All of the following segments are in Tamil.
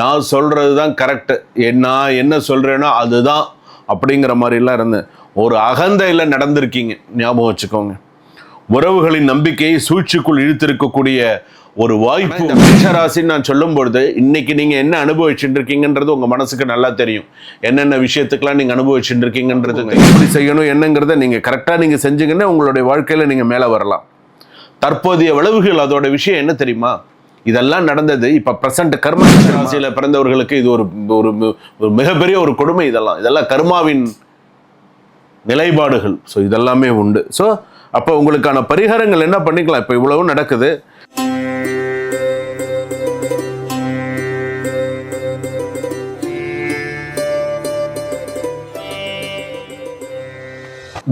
நான் சொல்கிறது தான் கரெக்டு நான் என்ன சொல்கிறேனோ அதுதான் அப்படிங்கிற மாதிரிலாம் இருந்தேன் ஒரு அகந்தையில் நடந்திருக்கீங்க. ஞாபகம் வச்சுக்கோங்க. உறவுகளின் நம்பிக்கையை சூழ்ச்சிக்குள் இழுத்திருக்கக்கூடிய ஒரு வாய்ப்பு இந்த மேஷராசின்னு நான் சொல்லும் பொழுது இன்னைக்கு நீங்க என்ன அனுபவிச்சுட்டு இருக்கீங்கன்றது உங்க மனசுக்கு நல்லா தெரியும். என்னென்ன விஷயத்துக்கெல்லாம் நீங்க அனுபவிச்சுட்டு இருக்கீங்கன்றது எப்படி செய்யணும் என்னங்கிறத நீங்க கரெக்டா நீங்க செஞ்சீங்கன்னா உங்களுடைய வாழ்க்கையில நீங்க மேல வரலாம். தற்போதைய விளைவுகள் அதோட விஷயம் என்ன தெரியுமா? இதெல்லாம் நடந்தது. இப்ப பிரசன்ட் கர்ம ராசியில பிறந்தவர்களுக்கு இது ஒரு ஒரு மிகப்பெரிய ஒரு கொடுமை இதெல்லாம். இதெல்லாம் கர்மாவின் நிலைப்பாடுகள். ஸோ இதெல்லாமே உண்டு. ஸோ அப்போ உங்களுக்கான பரிகாரங்கள் என்ன பண்ணிக்கலாம்? இப்போ இவ்வளவு நடக்குது.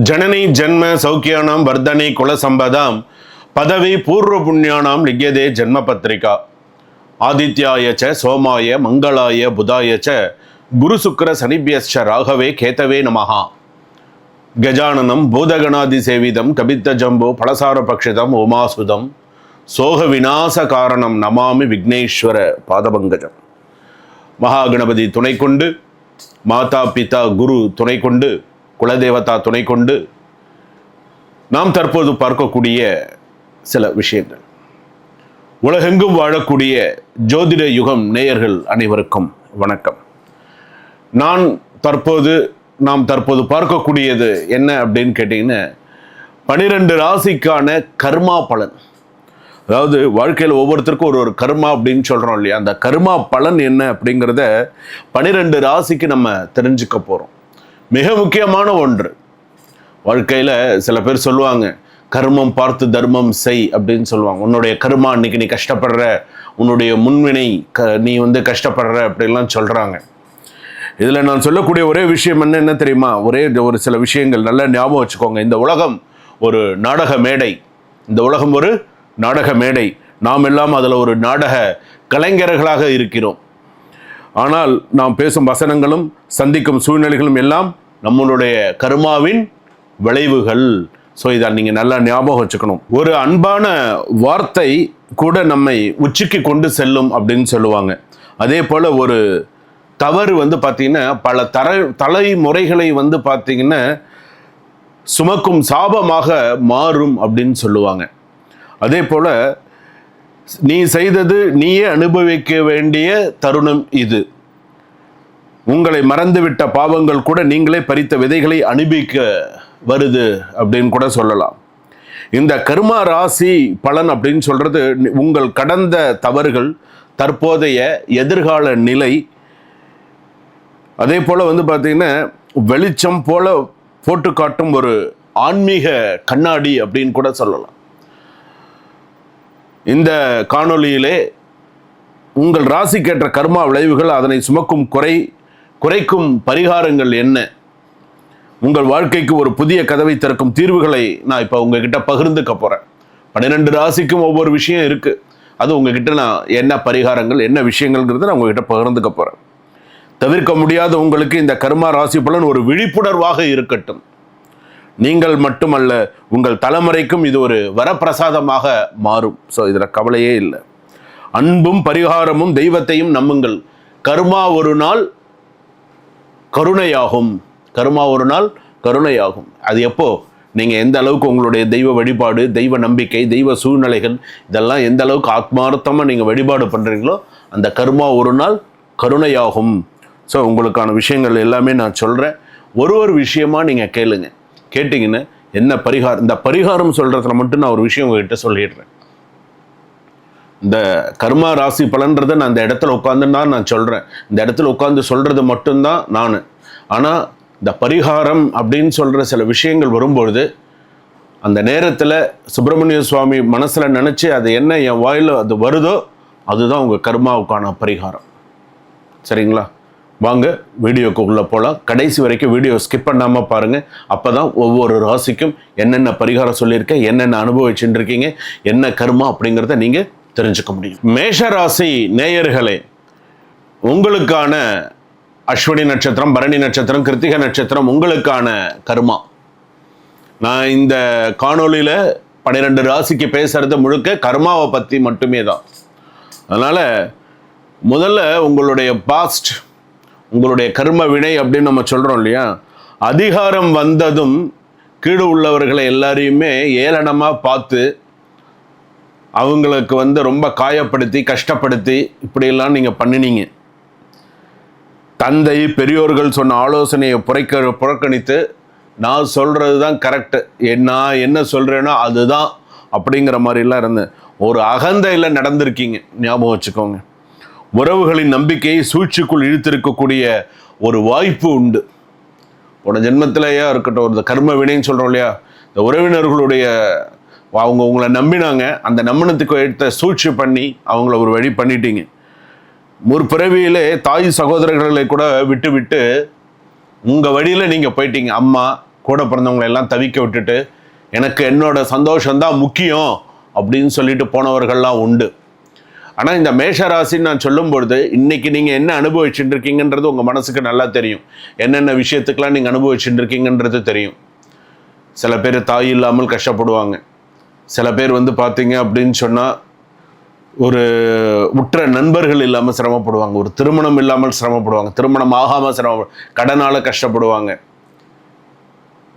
ஜனனி ஜென்ம சௌக்கியானாம் வர்தனை குலசம்பதாம் பதவி பூர்வ புண்ணியானாம் லிக்யதே ஜென்ம பத்திரிகா ஆதித்யாய ச சோமாய மங்களாய புதாய ச குரு சுக்கர சனிபியஸ்ச ராகவே கேத்தவே நமஹா. கஜானனம் பூதகணாதி சேவிதம் கபித்த ஜம்பு பலசார பக்ஷிதம் உமாசுதம். சோக விநாச காரணம் நமாமி விக்னேஸ்வர பாதபங்கஜம். மகாகணபதி துணை கொண்டு மாதா பிதா குரு துணை கொண்டு குலதேவதா துணை கொண்டு நாம் தற்போது பார்க்கக்கூடிய சில விஷயங்கள். உலகெங்கும் வாழக்கூடிய ஜோதிட யுகம் நேயர்கள் அனைவருக்கும் வணக்கம். நான் தற்போது நாம் தற்போது பார்க்கக்கூடியது என்ன அப்படின்னு கேட்டிங்கன்னா பனிரெண்டு ராசிக்கான கர்மா பலன். அதாவது வாழ்க்கையில் ஒவ்வொருத்தருக்கும் ஒரு ஒரு கர்மா அப்படின்னு சொல்கிறோம் இல்லையா? அந்த கர்மா பலன் என்ன அப்படிங்கிறத பனிரெண்டு ராசிக்கு நம்ம தெரிஞ்சுக்க போகிறோம் மிக முக்கியமான ஒன்று. வாழ்க்கையில் சில பேர் சொல்லுவாங்க கர்மம் பார்த்து தர்மம் செய் அப்படின்னு சொல்லுவாங்க. உன்னுடைய கர்மா இன்னைக்கு நீ கஷ்டப்படுற உன்னுடைய முன்வினை க நீ வந்து கஷ்டப்படுற அப்படின்லாம் சொல்கிறாங்க இதில் நான் சொல்லக்கூடிய ஒரே விஷயம் என்ன என்ன தெரியுமா? ஒரே ஒரு சில விஷயங்கள் நல்லா ஞாபகம் வச்சுக்கோங்க. இந்த உலகம் ஒரு நாடக மேடை. இந்த உலகம் ஒரு நாடக மேடை. நாம் எல்லாம் அதில் ஒரு நாடக கலைஞர்களாக இருக்கிறோம். ஆனால் நாம் பேசும் வசனங்களும் சந்திக்கும் சூழ்நிலைகளும் எல்லாம் நம்மளுடைய கருமாவின் விளைவுகள். ஸோ இதை நீங்கள் நல்லா ஞாபகம் வச்சுக்கணும். ஒரு அன்பான வார்த்தை கூட நம்மை உச்சிக்கு கொண்டு செல்லும் அப்படின்னு சொல்லுவாங்க. அதே போல் ஒரு தவறு வந்து பார்த்திங்கன்னா பல தர தலைமுறைகளை வந்து பார்த்தீங்கன்னா சுமக்கும் சாபமாக மாறும் அப்படின்னு சொல்லுவாங்க. அதே போல் நீ செய்தது நீயே அனுபவிக்க வேண்டிய தருணம் இது. உங்களை மறந்துவிட்ட பாவங்கள் கூட நீங்களே பறித்த விதைகளை அனுபவிக்க வருது அப்படின்னு கூட சொல்லலாம். இந்த கர்மா ராசி பலன் அப்படின்னு சொல்கிறது உங்கள் கடந்த தவறுகள் தற்போதைய எதிர்கால நிலை. அதே போல் வந்து பார்த்தீங்கன்னா வெளிச்சம் போல போட்டு காட்டும் ஒரு ஆன்மீக கண்ணாடி அப்படின்னு கூட சொல்லலாம். இந்த காணொளியிலே உங்கள் ராசிக்கேற்ற கர்மா விளைவுகள் அதனை சுமக்கும் குறை குறைக்கும் பரிகாரங்கள் என்ன? உங்கள் வாழ்க்கைக்கு ஒரு புதிய கதவை திறக்கும் தீர்வுகளை நான் இப்போ உங்ககிட்ட பகிர்ந்துக்க போகிறேன் பன்னிரெண்டு ராசிக்கும் ஒவ்வொரு விஷயம் இருக்குது அது உங்ககிட்ட நான் என்ன பரிகாரங்கள் என்ன விஷயங்கள்ங்கிறத நான் உங்ககிட்ட பகிர்ந்துக்க போகிறேன் தவிர்க்க முடியாத உங்களுக்கு இந்த கர்மா ராசி பலன் ஒரு விழிப்புணர்வாக இருக்கட்டும். நீங்கள் மட்டுமல்ல உங்கள் தலைமுறைக்கும் இது ஒரு வரப்பிரசாதமாக மாறும். ஸோ இதில் கவலையே இல்லை. அன்பும் பரிகாரமும் தெய்வத்தையும் நம்புங்கள். கர்மா ஒரு நாள் கருணையாகும். கருமா ஒரு நாள் கருணையாகும். அது எப்போ? நீங்கள் எந்த அளவுக்கு உங்களுடைய தெய்வ வழிபாடு தெய்வ நம்பிக்கை தெய்வ சூழ்நிலைகள் இதெல்லாம் எந்த அளவுக்கு ஆத்மார்த்தமாக நீங்கள் வழிபாடு பண்ணுறீங்களோ அந்த கருமா ஒரு நாள் கருணையாகும். ஸோ உங்களுக்கான விஷயங்கள் எல்லாமே நான் சொல்கிறேன் ஒரு ஒரு விஷயமா நீங்கள் கேளுங்க. கேட்டிங்கன்னா என்ன பரிகாரம் இந்த பரிகாரம் சொல்கிறதுல மட்டும் நான் ஒரு விஷயம் உங்ககிட்ட சொல்லிடுறேன். இந்த கர்மா ராசி பலன்றதை நான் இந்த இடத்துல உட்காந்துன்னா நான் சொல்கிறேன் இந்த இடத்துல உட்காந்து சொல்கிறது மட்டும்தான் நான். ஆனால் இந்த பரிகாரம் அப்படின்னு சொல்கிற சில விஷயங்கள் வரும்பொழுது அந்த நேரத்தில் சுப்பிரமணிய சுவாமி மனசில் நினச்சி அது என்ன என் வாயில் அது வருதோ அதுதான் உங்கள் கர்மாவுக்கான பரிகாரம். சரிங்களா? வாங்க வீடியோக்கு உள்ளே போகலாம் கடைசி வரைக்கும் வீடியோ ஸ்கிப் பண்ணாமல் பாருங்கள் அப்போ தான் ஒவ்வொரு ராசிக்கும் என்னென்ன பரிகாரம் சொல்லியிருக்கேன் என்னென்ன அனுபவிச்சுட்டு இருக்கீங்க என்ன கர்மா அப்படிங்கிறத நீங்கள் தெரிஞ்சுக்க முடியும். மேஷ ராசி நேயர்களே உங்களுக்கான அஸ்வினி நட்சத்திரம் பரணி நட்சத்திரம் கிருத்திக நட்சத்திரம் உங்களுக்கான கர்மா. நான் இந்த காணொளியில் பன்னிரெண்டு ராசிக்கு பேசுகிறது முழுக்க கர்மாவை பற்றி மட்டுமே தான். அதனால் முதல்ல உங்களுடைய பாஸ்ட் உங்களுடைய கர்ம வினை அப்படின்னு நம்ம சொல்கிறோம் இல்லையா? அதிகாரம் வந்ததும் கீழே உள்ளவர்களை எல்லாரையுமே ஏளனமாக பார்த்து அவங்களுக்கு வந்து ரொம்ப காயப்படுத்தி கஷ்டப்படுத்தி இப்படியெல்லாம் நீங்கள் பண்ணினீங்க. தந்தை பெரியோர்கள் சொன்ன ஆலோசனையை புறக்க புறக்கணித்து நான் சொல்கிறது தான் கரெக்டு நான் என்ன சொல்கிறேனோ அதுதான் அப்படிங்கிற மாதிரிலாம் இருந்தேன் ஒரு அகந்தையில் நடந்திருக்கீங்க. ஞாபகம் வச்சுக்கோங்க. உறவுகளின் நம்பிக்கையை சூழ்ச்சிக்குள் இழுத்திருக்கக்கூடிய ஒரு வாய்ப்பு உண்டு. உன ஜென்மத்திலேயே இருக்கட்டும் ஒரு கர்ம வினைன்னு சொல்கிறோம் இல்லையா? இந்த உறவினர்களுடைய அவங்க உங்களை நம்பினாங்க. அந்த நம்பினத்துக்கு எடுத்த சூழ்ச்சி பண்ணி அவங்கள ஒரு வழி பண்ணிட்டீங்க. முற்பிறவியிலே தாய் சகோதரர்களை கூட விட்டு விட்டு உங்கள் வழியில் நீங்கள் போயிட்டீங்க. அம்மா கூட பிறந்தவங்களை எல்லாம் தவிக்க விட்டுட்டு எனக்கு என்னோட சந்தோஷம்தான் முக்கியம் அப்படின்னு சொல்லிட்டு போனவர்கள்லாம் உண்டு. ஆனால் இந்த மேஷராசின்னு நான் சொல்லும் பொழுது நீங்கள் என்ன அனுபவிச்சுட்டு இருக்கீங்கன்றது உங்கள் மனசுக்கு நல்லா தெரியும். என்னென்ன விஷயத்துக்கெலாம் நீங்கள் அனுபவிச்சுட்டு இருக்கீங்கன்றது தெரியும். சில பேர் தாய் இல்லாமல் கஷ்டப்படுவாங்க. சில பேர் வந்து பார்த்தீங்க அப்படின்னு சொன்னால் ஒரு உற்ற நண்பர்கள் இல்லாமல் சிரமப்படுவாங்க. ஒரு திருமணம் இல்லாமல் சிரமப்படுவாங்க. திருமணம் ஆகாமல் சிரம கடனால் கஷ்டப்படுவாங்க.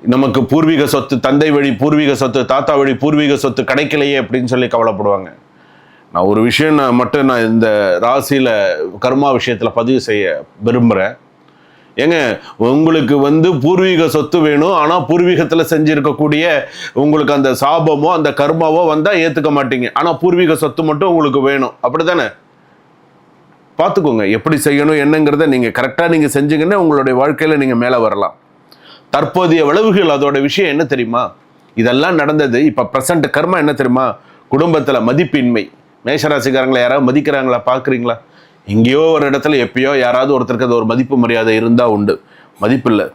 நமக்கு பூர்வீக சொத்து தந்தை வழி பூர்வீக சொத்து தாத்தா வழி பூர்வீக சொத்து கிடைக்கலையே அப்படின்னு சொல்லி கவலைப்படுவாங்க. நான் ஒரு விஷயம் நான் மட்டும் நான் இந்த ராசியில் கர்மா விஷயத்தில் பதிவு செய்ய விரும்புகிறேன் ஏங்க உங்களுக்கு வந்து பூர்வீக சொத்து வேணும் ஆனால் பூர்வீகத்தில் செஞ்சுருக்கக்கூடிய உங்களுக்கு அந்த சாபமோ அந்த கர்மாவோ வந்தால் ஏற்றுக்க மாட்டீங்க. ஆனால் பூர்வீக சொத்து மட்டும் உங்களுக்கு வேணும். அப்படி தானே பார்த்துக்கோங்க எப்படி செய்யணும் என்னங்கிறத நீங்கள் கரெக்டாக நீங்கள் செஞ்சீங்கன்னா உங்களுடைய வாழ்க்கையில் நீங்கள் மேலே வரலாம். தற்போதைய விளைவுகள் அதோட விஷயம் என்ன தெரியுமா? இதெல்லாம் நடந்தது இப்போ ப்ரெசண்ட் கர்மா என்ன தெரியுமா? குடும்பத்தில் மதிப்பின்மை. மேஷராசிக்காரங்களை யாராவது மதிக்கிறாங்களா? பார்க்குறீங்களா? எங்கேயோ ஒரு இடத்துல எப்பயோ யாராவது ஒருத்தருக்கு அது ஒரு மதிப்பு மரியாதை இருந்தால் உண்டு. மதிப்பில்லை.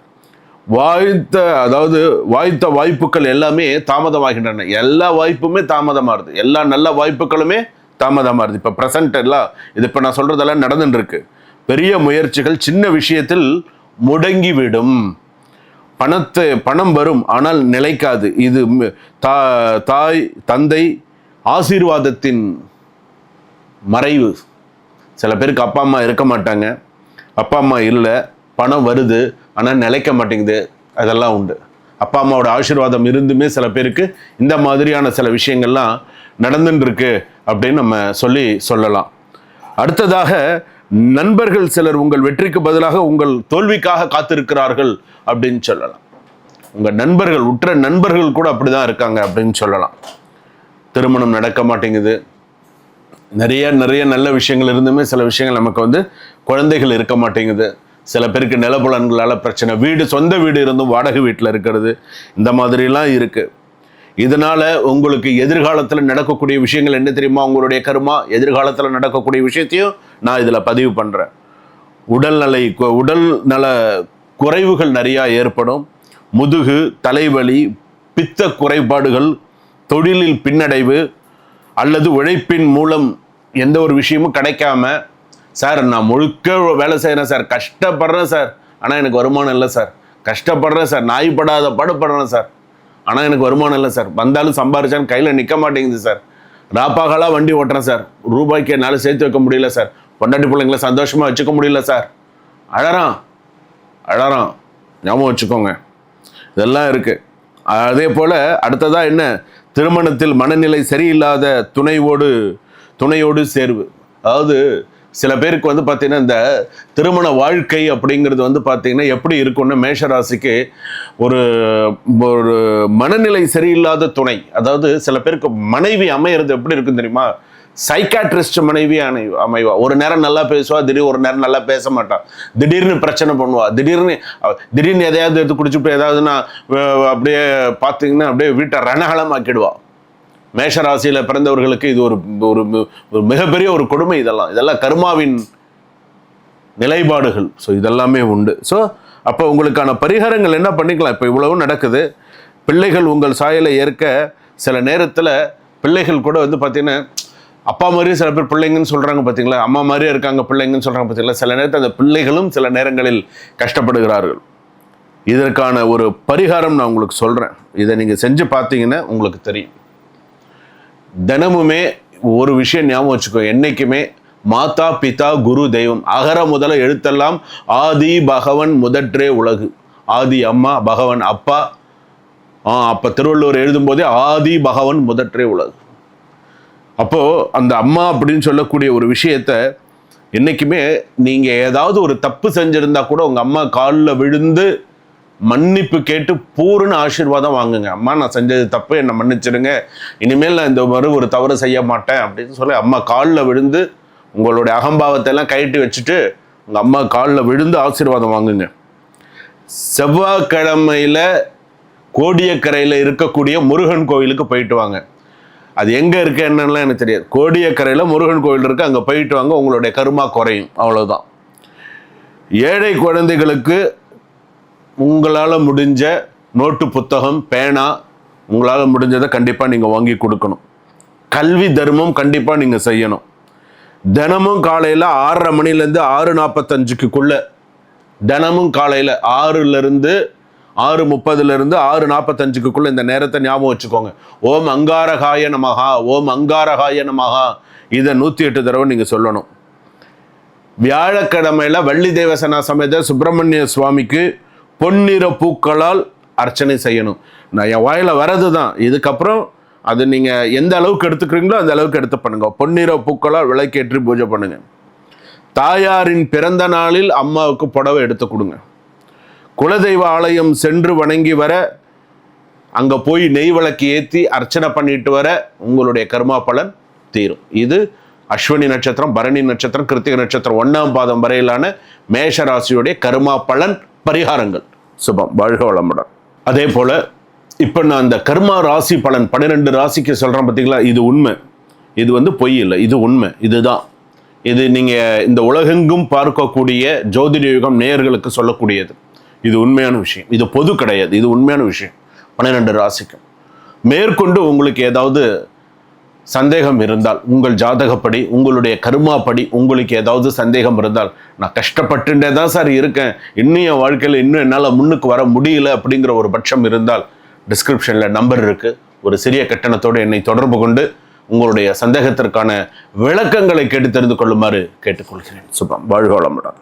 வாய்த்த அதாவது வாய்த்த வாய்ப்புகள் எல்லாமே தாமதமாகின்றன. எல்லா வாய்ப்புமே தாமதமாகுது எல்லா நல்ல வாய்ப்புகளுமே தாமதமாகுது இப்போ ப்ரெசண்ட் எல்லாம் இது இப்போ நான் சொல்கிறதெல்லாம் நடந்துட்டுருக்கு. பெரிய முயற்சிகள் சின்ன விஷயத்தில் முடங்கிவிடும். பணத்தை பணம் வரும் ஆனால் நிலைக்காது. இது தா தாய் தந்தை ஆசீர்வாதத்தின் மறைவு. சில பேருக்கு அப்பா அம்மா இருக்க மாட்டாங்க. அப்பா அம்மா இல்லை. பணம் வருது ஆனால் நிலைக்க மாட்டேங்குது. அதெல்லாம் உண்டு. அப்பா அம்மாவோட ஆசீர்வாதம் இருந்துமே சில பேருக்கு இந்த மாதிரியான சில விஷயங்கள்லாம் நடந்துட்டுருக்கு அப்படின்னு நம்ம சொல்லி சொல்லலாம். அடுத்ததாக நண்பர்கள் சிலர் உங்கள் வெற்றிக்கு பதிலாக உங்கள் தோல்விக்காக காத்திருக்கிறார்கள் அப்படின்னு சொல்லலாம். உங்கள் நண்பர்கள் உற்ற நண்பர்கள் கூட அப்படிதான் இருக்காங்க அப்படின்னு சொல்லலாம். திருமணம் நடக்க மாட்டேங்குது. நிறைய நிறைய நல்ல விஷயங்கள் இருந்துமே சில விஷயங்கள் நமக்கு வந்து குழந்தைகள் இருக்க மாட்டேங்குது. சில பேருக்கு நிலப்புலன்களால் பிரச்சனை. வீடு சொந்த வீடு இருந்தும் வாடகை வீட்டில் இருக்கிறது. இந்த மாதிரிலாம் இருக்குது இதனால் உங்களுக்கு எதிர்காலத்தில் நடக்கக்கூடிய விஷயங்கள் என்ன தெரியுமா? உங்களுடைய கருமா? எதிர்காலத்தில் நடக்கக்கூடிய விஷயத்தையும் நான் இதில் பதிவு பண்ணுறேன் உடல்நலை உடல் நல குறைவுகள் நிறையா ஏற்படும். முதுகு தலைவலி பித்த குறைபாடுகள் தொழிலில் பின்னடைவு அல்லது உழைப்பின் மூலம் எந்த ஒரு விஷயமும் கிடைக்காம சார் நான் முழுக்க வேலை செய்கிறேன் சார். கஷ்டப்படுறேன் சார். ஆனால் எனக்கு வருமானம் இல்லை சார். கஷ்டப்படுறேன் சார். நாய்ப்படாத படுப்படுறேன் சார். ஆனால் எனக்கு வருமானம் இல்லை சார். வந்தாலும் சம்பாரிச்சாலும் கையில் நிற்க மாட்டேங்குது சார். ராப்பாகலாம் வண்டி ஓட்டுறேன் சார். ரூபாய்க்கு என்னால் சேர்த்து வைக்க முடியல சார். பொண்டாட்டி பிள்ளைங்களை சந்தோஷமாக வச்சுக்க முடியல சார். அழறான். அழறான். ஞாபகம் வச்சுக்கோங்க. இதெல்லாம் இருக்குது அதே போல் அடுத்ததாக என்ன? திருமணத்தில் மனநிலை சரியில்லாத துணைவோடு துணையோடு சேர்வு. அதாவது சில பேருக்கு வந்து பார்த்தீங்கன்னா இந்த திருமண வாழ்க்கை அப்படிங்கிறது வந்து பார்த்தீங்கன்னா எப்படி இருக்கும்னு மேஷராசிக்கு ஒரு ஒரு மனநிலை சரியில்லாத துணை. அதாவது சில பேருக்கு மனைவி அமையிறது எப்படி இருக்கும் தெரியுமா? சைக்காட்ரிஸ்ட் மனைவி அணை அமைவா. ஒரு நேரம் நல்லா பேசுவா திடீர் ஒரு நேரம் நல்லா பேச மாட்டா. திடீர்னு பிரச்சனை பண்ணுவா. திடீர்னு திடீர்னு எதையாவது எடுத்து குடிச்சுட்டு ஏதாவதுன்னா அப்படியே பார்த்தீங்கன்னா அப்படியே வீட்டை ரணகலமாக்கிடுவா. மேஷராசியில் பிறந்தவர்களுக்கு இது ஒரு ஒரு மிகப்பெரிய ஒரு கொடுமை இதெல்லாம். இதெல்லாம் கர்மாவின் நிலைப்பாடுகள். ஸோ இதெல்லாமே உண்டு. ஸோ அப்போ உங்களுக்கான பரிகாரங்கள் என்ன பண்ணிக்கலாம்? இப்போ இவ்வளவும் நடக்குது. பிள்ளைகள் உங்கள் சாயலை ஏற்க சில நேரத்தில் பிள்ளைகள் கூட வந்து பார்த்தீங்கன்னா அப்பா மாதிரியே சில பேர் பிள்ளைங்கன்னு சொல்கிறாங்க பார்த்தீங்களா அம்மா மாதிரியே இருக்காங்க பிள்ளைங்கன்னு சொல்கிறாங்க பார்த்தீங்களா சில நேரத்தில் அந்த பிள்ளைகளும் சில நேரங்களில் கஷ்டப்படுகிறார்கள். இதற்கான ஒரு பரிகாரம் நான் உங்களுக்கு சொல்கிறேன் இதை நீங்கள் செஞ்சு பார்த்தீங்கன்னா உங்களுக்கு தெரியும். தினமுமே ஒரு விஷயம் ஞாபகம் வச்சுக்கோ. என்றைக்குமே மாதா பிதா குரு தெய்வம். அகர முதல எழுத்தெல்லாம் ஆதி பகவன் முதற்றே உலகு. ஆதி அம்மா பகவன் அப்பா. ஆ அப்போ திருவள்ளுவர் எழுதும்போதே ஆதி பகவன் முதற்றே உலகு. அப்போது அந்த அம்மா அப்படின்னு சொல்லக்கூடிய ஒரு விஷயத்த என்றைக்குமே நீங்கள் ஏதாவது ஒரு தப்பு செஞ்சுருந்தா கூட உங்கள் அம்மா காலில் விழுந்து மன்னிப்பு கேட்டு பூர்ண ஆசீர்வாதம் வாங்குங்க. அம்மா நான் செஞ்சது தப்பு என்னை மன்னிச்சிடுங்க இனிமேல் நான் இந்த மாதிரி ஒரு தவறு செய்ய மாட்டேன். அப்படின்னு சொல்லி அம்மா காலில் விழுந்து உங்களுடைய அகம்பாவத்தை எல்லாம் கழட்டி வச்சுட்டு உங்கள் அம்மா காலில் விழுந்து ஆசீர்வாதம் வாங்குங்க. செவ்வாய்க்கிழமையில் கோடியக்கரையில் இருக்கக்கூடிய முருகன் கோயிலுக்கு போயிட்டு வாங்க. அது எங்கே இருக்கு என்னன்னா எனக்கு தெரியாது. கோடியக்கரையில் முருகன் கோயில் இருக்கு. அங்கே போயிட்டு வாங்க உங்களுடைய கருமா குறையும். அவ்வளோதான் ஏழை குழந்தைகளுக்கு உங்களால் முடிஞ்ச நோட்டு புத்தகம் பேனா உங்களால் முடிஞ்சதை கண்டிப்பாக நீங்கள் வாங்கி கொடுக்கணும். கல்வி தர்மம் கண்டிப்பாக நீங்கள் செய்யணும். தினமும் காலையில் ஆறரை மணிலேருந்து ஆறு நாற்பத்தஞ்சுக்குள்ளே தினமும் காலையில் ஆறுலேருந்து ஆறு முப்பதுலேருந்து ஆறு நாற்பத்தஞ்சுக்குள்ளே இந்த நேரத்தை ஞாபகம் வச்சுக்கோங்க. ஓம் அங்காரகாய நமகா ஓம் அங்காரகாய நமகா இதை நூற்றி எட்டு தடவை நீங்கள் சொல்லணும். வியாழக்கிழமையில வள்ளி தேவசனா சமேத சுப்பிரமணிய சுவாமிக்கு பொன்னிற பூக்களால் அர்ச்சனை செய்யணும். நான் என் வாயில் வரது தான் இதுக்கப்புறம் அது நீங்கள் எந்த அளவுக்கு எடுத்துக்கிறீங்களோ அந்த அளவுக்கு எடுத்து பண்ணுங்க. பொன்னிற பூக்களால் விளக்கேற்றி பூஜை பண்ணுங்கள் தாயாரின் பிறந்த நாளில் அம்மாவுக்கு புடவை எடுத்து கொடுங்க. குலதெய்வ ஆலயம் சென்று வணங்கி வர அங்கே போய் நெய் விளக்கு ஏற்றி அர்ச்சனை பண்ணிட்டு வர உங்களுடைய கர்மா பலன் தீரும். இது அஸ்வினி நட்சத்திரம் பரணி நட்சத்திரம் கிருத்திக நட்சத்திரம் ஒன்றாம் பாதம் வரையிலான மேஷ ராசியுடைய கர்மா பலன் பரிகாரங்கள். சுபம் வாழ்க வளமுடன். அதே போல் இப்போ நான் அந்த கர்மா ராசி பலன் பன்னிரெண்டு ராசிக்கு சொல்கிறேன் பார்த்தீங்களா இது உண்மை. இது வந்து பொய் இல்லை. இது உண்மை. இதுதான். இது நீங்கள் இந்த உலகெங்கும் பார்க்கக்கூடிய ஜோதிட யுகம் நேயர்களுக்கு சொல்லக்கூடியது. இது உண்மையான விஷயம். இது பொது கிடையாது. இது உண்மையான விஷயம். பன்னிரெண்டு ராசிக்கும். மேற்கொண்டு உங்களுக்கு ஏதாவது சந்தேகம் இருந்தால் உங்கள் ஜாதகப்படி உங்களுடைய கருமாப்படி உங்களுக்கு ஏதாவது சந்தேகம் இருந்தால் நான் கஷ்டப்பட்டுட்டே தான் சார் இருக்கேன். இன்னும் என் வாழ்க்கையில் இன்னும் என்னால் முன்னுக்கு வர முடியல அப்படிங்கிற ஒரு பட்சம் இருந்தால் டிஸ்கிரிப்ஷனில் நம்பர் இருக்குது ஒரு சிறிய கட்டணத்தோடு என்னை தொடர்பு கொண்டு உங்களுடைய சந்தேகத்திற்கான விளக்கங்களை கேட்டு தெரிந்து கொள்ளுமாறு கேட்டுக்கொள்கிறேன். சுபம். வாழ்க வளமுடன்.